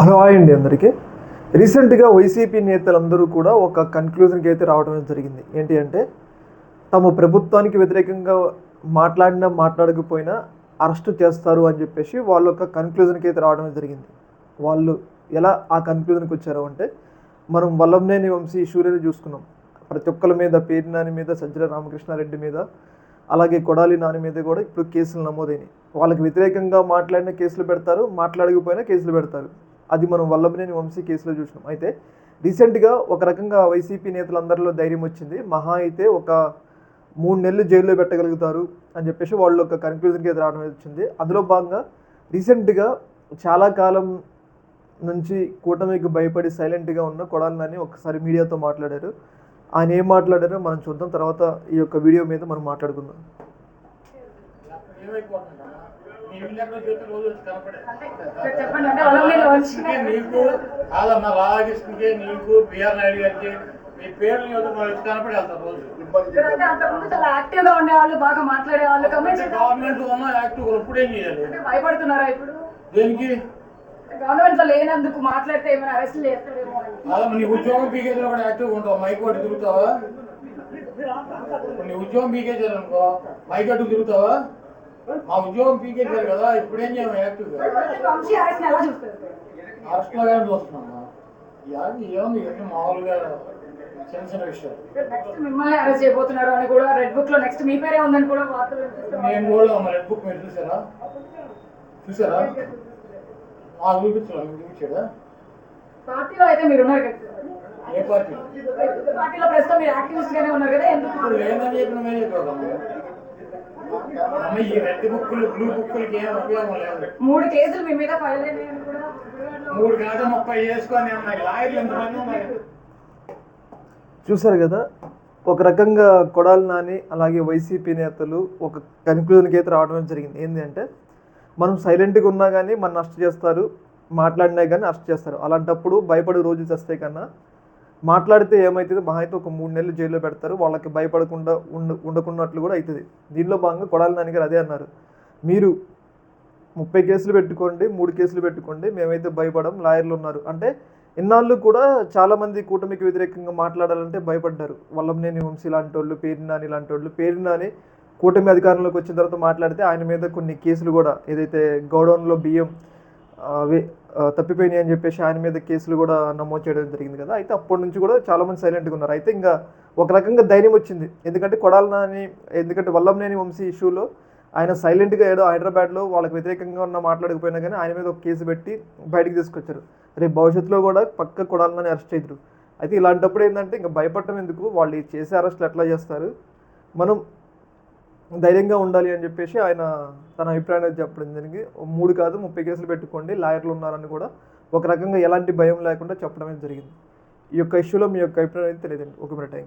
Hello hi అండి అందరికీ. రీసెంట్గా వైసీపీ నేతలందరూ కూడా ఒక కన్క్లూజన్కి అయితే రావడం జరిగింది. ఏంటి అంటే తమ ప్రభుత్వానికి వ్యతిరేకంగా మాట్లాడినా మాట్లాడకపోయినా అరెస్ట్ చేస్తారు అని చెప్పేసి వాళ్ళు ఒక కన్క్లూజన్కి అయితే రావడం జరిగింది. వాళ్ళు ఎలా ఆ కన్క్లూజన్కి వచ్చారు అంటే మనం వల్లంనేని వంశీ ఇష్యూలని చూసుకున్నాం. ప్రతి ఒక్కరి మీద పేరు నాని మీద సజ్జల రామకృష్ణారెడ్డి మీద అలాగే కొడాలి నాని మీద కూడా ఇప్పుడు కేసులు నమోదైనాయి. వాళ్ళకి వ్యతిరేకంగా మాట్లాడిన కేసులు పెడతారు మాట్లాడకపోయినా కేసులు పెడతారు. అది మనం వల్లభనేని వంశీ కేసులో చూసినాం. అయితే రీసెంట్గా ఒక రకంగా వైసీపీ నేతలందరిలో ధైర్యం వచ్చింది. మహా అయితే ఒక మూడు నెలలు జైల్లో పెట్టగలుగుతారు అని చెప్పేసి వాళ్ళు ఒక కన్క్లూజన్కి అయితే రావడం వచ్చింది. అందులో భాగంగా రీసెంట్గా చాలా కాలం నుంచి కూటమికి భయపడి సైలెంట్గా ఉన్న కొడాలని ఒకసారి మీడియాతో మాట్లాడారు. ఆయన ఏం మాట్లాడారో మనం చూద్దాం. తర్వాత ఈ యొక్క వీడియో మీద మనం మాట్లాడుకుందాం. అంటే నీకు కాదమ్మా రాధాకృష్ణకి నీకు బిఆర్ నాయుడు గారికి మీ పేర్లు వచ్చి కనపడి వెళ్తారు రోజు. ఉండేవాళ్ళు బాగా మాట్లాడేవాళ్ళు కమెంట్ గవర్నమెంట్ ఉన్న యాక్టివ్ ఇప్పుడు ఏం చేయాలి? అంటే భయపడుతున్నారా ఇప్పుడు? దేనికి? గవర్నమెంట్లో లేనందుకు మాట్లాడితే ఏమైనా అరెస్ట్ చేస్తారేమో నీ ఉద్యోగం పీకేసిన కూడా యాక్టివ్ ఉంటావు? మైక్ పట్టి తిరుగుతావా? నీ ఉద్యోగం అనుకో మైక్ అట్టు తిరుగుతావా? మా ఉద్యోగం పీకేసారు కదా ఇప్పుడు చేయము యాక్టివ్గా అయితే వంశీ అరెస్ట్ ఎలా చూస్తారు? అరెస్ట్లో కానీ చూస్తున్నామ్మా ఇవన్నీ ఏముంది? ఇవన్నీ మామూలుగా చిన్న చిన్న విషయాలు. నెక్స్ట్ మిమ్మల్ని అరెస్ట్ చేయబోతున్నారు అని కూడా రెడ్ బుక్లో నెక్స్ట్ మీ పేరే ఉందని కూడా వార్తలు. నేను కూడా మా రెడ్ బుక్ మీరు చూసారా? చూసారా? ఆ చూపించారా మీకు చూపించాడా? పార్టీలో అయితే మీరు ఉన్నారు కదా. ఏ పార్టీ? పార్టీలో ప్రస్తుతం మీరు యాక్టివిస్ట్ గానే ఉన్నారు కదా ఎందుకు? లేదని చెప్పి నువ్వే చెప్పావు మూడు కేసులు మీ మీద ఫైల్ అయినాయని కూడా మూడు కాదు ముప్పై చేసుకొని లాయర్లు ఎంతమంది చూశారు కదా ఒక రకంగా కొడాలి నాని అలాగే వైసీపీ నేతలు ఒక కన్క్లూజన్కి అయితే రావడం జరిగింది. ఏంటి అంటే మనం సైలెంట్గా ఉన్నా కానీ మన అరెస్ట్ చేస్తారు మాట్లాడినా కానీ అరెస్ట్ చేస్తారు. అలాంటప్పుడు భయపడే రోజు చేస్తే కన్నా మాట్లాడితే ఏమవుతుంది మహా అయితే ఒక మూడు నెలలు జైల్లో పెడతారు. వాళ్ళకి భయపడకుండా ఉండ ఉండకున్నట్లు కూడా అవుతుంది దీనిలో భాగంగా కొడాలి నాని గారు అదే అన్నారు. మీరు ముప్పై కేసులు పెట్టుకోండి మూడు కేసులు పెట్టుకోండి మేమైతే భయపడం లాయర్లు ఉన్నారు. అంటే ఇన్నాళ్ళు కూడా చాలామంది కూటమికి వ్యతిరేకంగా మాట్లాడాలంటే భయపడ్డారు. వల్లంనేని వంశీ లాంటి వాళ్ళు పేరు నాని లాంటి వాళ్ళు పేరు నాని కూటమి అధికారంలోకి వచ్చిన తర్వాత మాట్లాడితే ఆయన మీద కొన్ని కేసులు కూడా ఏదైతే గౌడౌన్లో బియ్యం తప్పిపోయినాయి అని చెప్పేసి ఆయన మీద కేసులు కూడా నమోదు చేయడం జరిగింది కదా. అయితే అప్పటి నుంచి కూడా చాలామంది సైలెంట్గా ఉన్నారు. అయితే ఇంకా ఒక రకంగా ధైర్యం వచ్చింది. ఎందుకంటే కొడాలని ఎందుకంటే వల్లంనేని వంశీ ఇష్యూలో ఆయన సైలెంట్గా ఏదో హైదరాబాద్లో వాళ్ళకి వ్యతిరేకంగా ఉన్న మాట్లాడకపోయినా కానీ ఆయన మీద ఒక కేసు పెట్టి బయటకు తీసుకొచ్చారు. రేపు భవిష్యత్తులో కూడా పక్క కొడాలని అరెస్ట్ అవుతారు అయితే ఇలాంటప్పుడు ఏంటంటే ఇంకా భయపడటం ఎందుకు? వాళ్ళు చేసే అరెస్టులు ఎట్లా చేస్తారు? మనం ధైర్యంగా ఉండాలి అని చెప్పేసి ఆయన తన అభిప్రాయం అయితే చెప్పడం జరిగింది. మూడు కాదు ముప్పై కేసులు పెట్టుకోండి లాయర్లు ఉన్నారని కూడా ఒక రకంగా ఎలాంటి భయం లేకుండా చెప్పడం అనేది జరిగింది. ఈ యొక్క ఇష్యూలో మీ యొక్క అభిప్రాయం అయితే తెలియదండి. ఓకే మరి థ్యాంక్